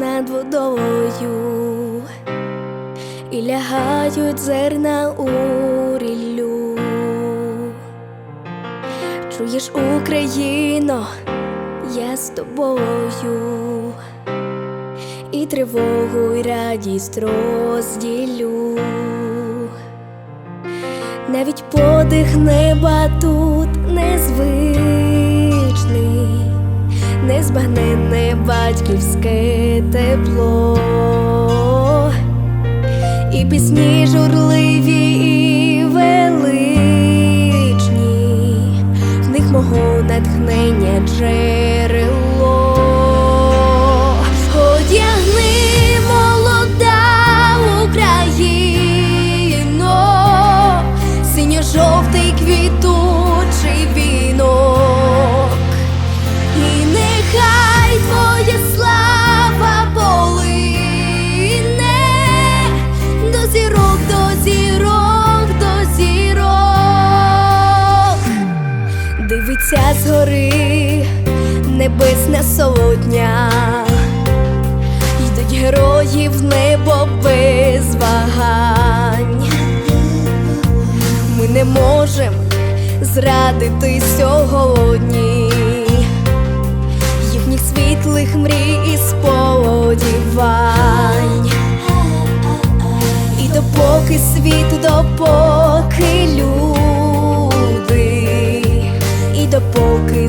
тобою, і лягають зерна у ріллю. Чуєш, Україно, я з тобою, і тривогу, і радість розділю. Навіть подих неба тут незвичний, незбагненне батьківське тепло, і пісні журливі Дивиться згори небесна сотня, йдуть герої в небо без вагань. Ми не можемо зрадити сьогодні їхніх світлих мрій і сподівань. І допоки світ, допоки і допоки